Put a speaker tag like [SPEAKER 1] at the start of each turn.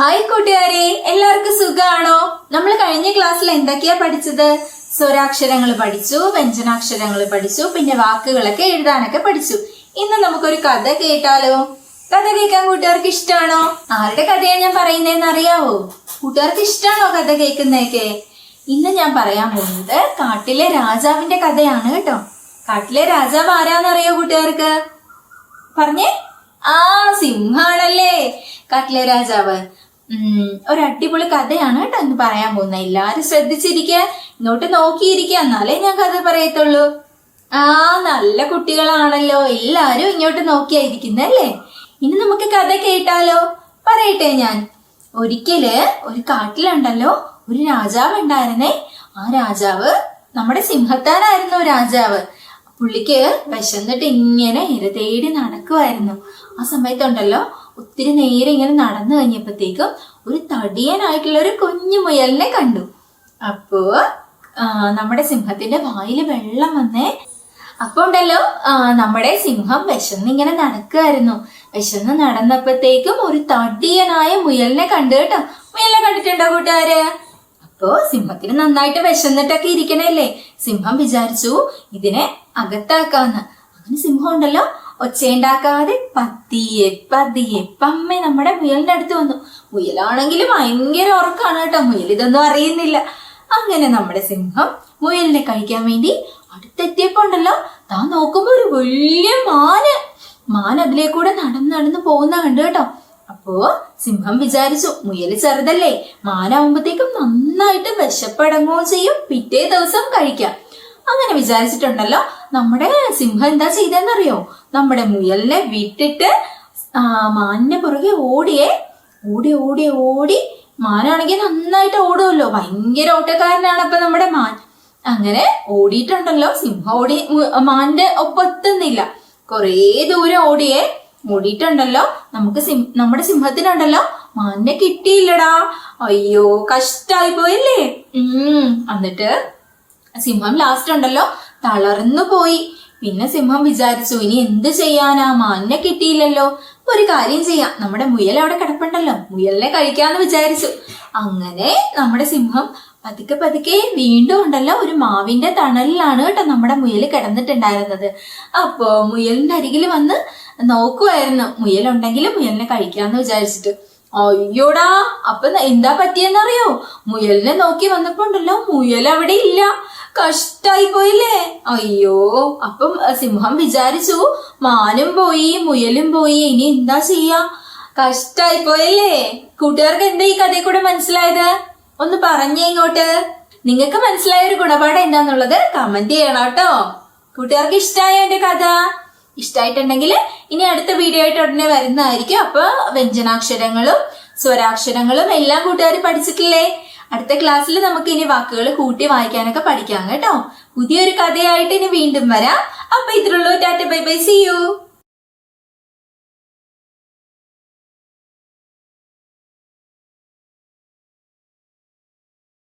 [SPEAKER 1] Hi കൂട്ടുകാരെ. എല്ലാവർക്കും സുഖമാണോ നമ്മൾ കഴിഞ്ഞ ക്ലാസ്സിൽ എന്തൊക്കെയാ പഠിച്ചത്? സ്വരാക്ഷരങ്ങൾ പഠിച്ചു വ്യഞ്ജനാക്ഷരങ്ങൾ പഠിച്ചു പിന്നെ വാക്കുകളൊക്കെ എഴുതാനൊക്കെ പഠിച്ചു. ഇന്ന് നമുക്കൊരു കഥ കേട്ടാലോ? കഥ കേൾക്കാൻ കൂട്ടുകാർക്ക് ഇഷ്ടമാണോ ആരുടെ കഥയാണ് ഞാൻ പറയുന്നതെന്ന് അറിയാവോ? കൂട്ടുകാർക്ക് ഇഷ്ടമാണോ കഥ കേൾക്കുന്നതൊക്കെ? ഇന്ന് ഞാൻ പറയാൻ പോകുന്നത് കാട്ടിലെ രാജാവിന്റെ കഥയാണ് കേട്ടോ. കാട്ടിലെ രാജാവ് ആരാന്നറിയോ കൂട്ടുകാർക്ക്? പറഞ്ഞേ? ആ സിംഹാണല്ലേ. കാട്ടിലെ രാജാവ്. ഒരു അടിപൊളി കഥയാണ് കേട്ടോ എന്ന് പറയാൻ പോകുന്നത്. എല്ലാരും ശ്രദ്ധിച്ചിരിക്കുക ഇങ്ങോട്ട് നോക്കിയിരിക്കുക എന്നാലേ ഞാൻ കഥ പറയത്തുള്ളൂ. ആ നല്ല കുട്ടികളാണല്ലോ എല്ലാരും ഇങ്ങോട്ട് നോക്കിയായിരിക്കുന്നത് അല്ലേ? ഇനി നമുക്ക് കഥ കേട്ടാലോ? പറയട്ടെ ഞാൻ. ഒരിക്കൽ ഒരു കാട്ടിലുണ്ടല്ലോ ഒരു രാജാവ് ഉണ്ടായിരുന്നേ. ആ രാജാവ് നമ്മുടെ സിംഹത്താനായിരുന്നു രാജാവ്. പുള്ളിക്ക് വിശന്നിട്ട് ഇങ്ങനെ ഇര തേടി നടക്കുമായിരുന്നു ആ സമയത്തുണ്ടല്ലോ ഒത്തിരി നേരെ ഇങ്ങനെ നടന്നു കഴിഞ്ഞപ്പോഴത്തേക്കും ഒരു തടിയനായിട്ടുള്ള ഒരു കുഞ്ഞു മുയലിനെ കണ്ടു. അപ്പോ നമ്മുടെ സിംഹത്തിന്റെ വായിൽ വെള്ളം വന്നേ. അപ്പൊ ഉണ്ടല്ലോ നമ്മുടെ സിംഹം വിശന്നിങ്ങനെ നടക്കുമായിരുന്നു വിശന്ന് നടന്നപ്പോഴത്തേക്കും ഒരു തടിയനായ മുയലിനെ കണ്ടു കേട്ടോ. മുയലിനെ കണ്ടിട്ടുണ്ടോ കൂട്ടുകാര്? അപ്പോ സിംഹത്തിന് നന്നായിട്ട് വിശന്നിട്ടൊക്കെ ഇരിക്കണല്ലേ? സിംഹം വിചാരിച്ചു ഇതിനെ അകത്താക്കാന്ന്. അങ്ങനെ സിംഹം ഉണ്ടല്ലോ ഒച്ചയുണ്ടാക്കാതെ പതിയെ പതിയെ പമ്മ നമ്മുടെ മുയലിന്റെ അടുത്ത് വന്നു. മുയലാണെങ്കിൽ ഭയങ്കര ഉറക്കാണ് കേട്ടോ. മുയൽ ഇതൊന്നും അറിയുന്നില്ല. അങ്ങനെ നമ്മുടെ സിംഹം മുയലിനെ കഴിക്കാൻ വേണ്ടി അടുത്തെത്തിയപ്പോ ഉണ്ടല്ലോ. താൻ നോക്കുമ്പോ ഒരു വലിയ മാന്. മാൻ അതിലേക്കൂടെ നടന്ന് നടന്ന് പോകുന്ന കണ്ടു കേട്ടോ. അപ്പോ സിംഹം വിചാരിച്ചു മുയൽ ചെറുതല്ലേ. മാനാവുമ്പത്തേക്കും നന്നായിട്ട് വിശപ്പടങ്ങുകയും ചെയ്യും. പിറ്റേ ദിവസം കഴിക്കാം. അങ്ങനെ വിചാരിച്ചിട്ടുണ്ടല്ലോ. നമ്മുടെ സിംഹം എന്താ ചെയ്തെന്നറിയോ നമ്മുടെ മുയലിനെ വിട്ടിട്ട് മാനിന്റെ പുറകെ ഓടിയേ. ഓടി ഓടി ഓടി. മാനാണെങ്കിൽ നന്നായിട്ട് ഓടുമല്ലോ ഭയങ്കര ഓട്ടക്കാരനാണ് അപ്പൊ നമ്മുടെ മാൻ. അങ്ങനെ ഓടിയിട്ടുണ്ടല്ലോ. സിംഹം ഓടി മാന്റെ ഒപ്പം എത്തുന്നില്ല. കുറേ ദൂരം ഓടിയെ. ഓടിയിട്ടുണ്ടല്ലോ. നമുക്ക് സിം നമ്മുടെ സിംഹത്തിനുണ്ടല്ലോ. മാനിനെ കിട്ടിയില്ലടാ. അയ്യോ കഷ്ടായി പോയല്ലേ ഉം എന്നിട്ട് സിംഹം ലാസ്റ്റ് ഉണ്ടല്ലോ. തളർന്നു പോയി. പിന്നെ സിംഹം വിചാരിച്ചു ഇനി എന്ത് ചെയ്യാനാ? മാനിനെ കിട്ടിയില്ലല്ലോ. ഒരു കാര്യം ചെയ്യാം. നമ്മുടെ മുയൽ അവിടെ കിടപ്പുണ്ടല്ലോ. മുയലിനെ കഴിക്കാന്ന് വിചാരിച്ചു. അങ്ങനെ നമ്മുടെ സിംഹം പതുക്കെ പതുക്കെ വീണ്ടും ഉണ്ടല്ലോ ഒരു മാവിന്റെ തണലിലാണ് കേട്ടോ നമ്മുടെ മുയൽ കിടന്നിട്ടുണ്ടായിരുന്നത്. അപ്പോ മുയലിന്റെ അരികിൽ വന്ന് നോക്കുമായിരുന്നു മുയലുണ്ടെങ്കിൽ മുയലിനെ കഴിക്കാന്ന് വിചാരിച്ചിട്ട്. അയ്യോടാ അപ്പൊ എന്താ പറ്റിയെന്നറിയോ? മുയലിനെ നോക്കി വന്നപ്പോ ഉണ്ടല്ലോ മുയൽ അവിടെ ഇല്ല. കഷ്ടായി പോയില്ലേ അയ്യോ അപ്പം സിംഹം വിചാരിച്ചു മാനും പോയി മുയലും പോയി ഇനി എന്താ ചെയ്യാ? കഷ്ടായി പോയല്ലേ കൂട്ടുകാർക്ക് എന്താ ഈ കഥയെ കൂടെ മനസ്സിലായത്? ഒന്ന് പറഞ്ഞേ ഇങ്ങോട്ട്. നിങ്ങൾക്ക് മനസ്സിലായ ഒരു ഗുണപാഠം എന്താന്നുള്ളത് കമന്റ് ചെയ്യണം കേട്ടോ. കൂട്ടുകാർക്ക് ഇഷ്ടമായ എന്റെ കഥ? ഇഷ്ടായിട്ടുണ്ടെങ്കിൽ ഇനി അടുത്ത വീഡിയോ ആയിട്ട് ഉടനെ വരുന്നതായിരിക്കും. അപ്പൊ വ്യഞ്ജനാക്ഷരങ്ങളും സ്വരാക്ഷരങ്ങളും എല്ലാം കൂട്ടുകാർ പഠിച്ചിട്ടില്ലേ? അടുത്ത ക്ലാസ്സിൽ നമുക്ക് ഇനി വാക്കുകൾ കൂട്ടി വായിക്കാനൊക്കെ പഠിക്കാം കേട്ടോ. പുതിയൊരു കഥയായിട്ട് ഇനി വീണ്ടും വരാം. അപ്പൊ ഇത്രയുള്ളൂ. Tata bye bye. See you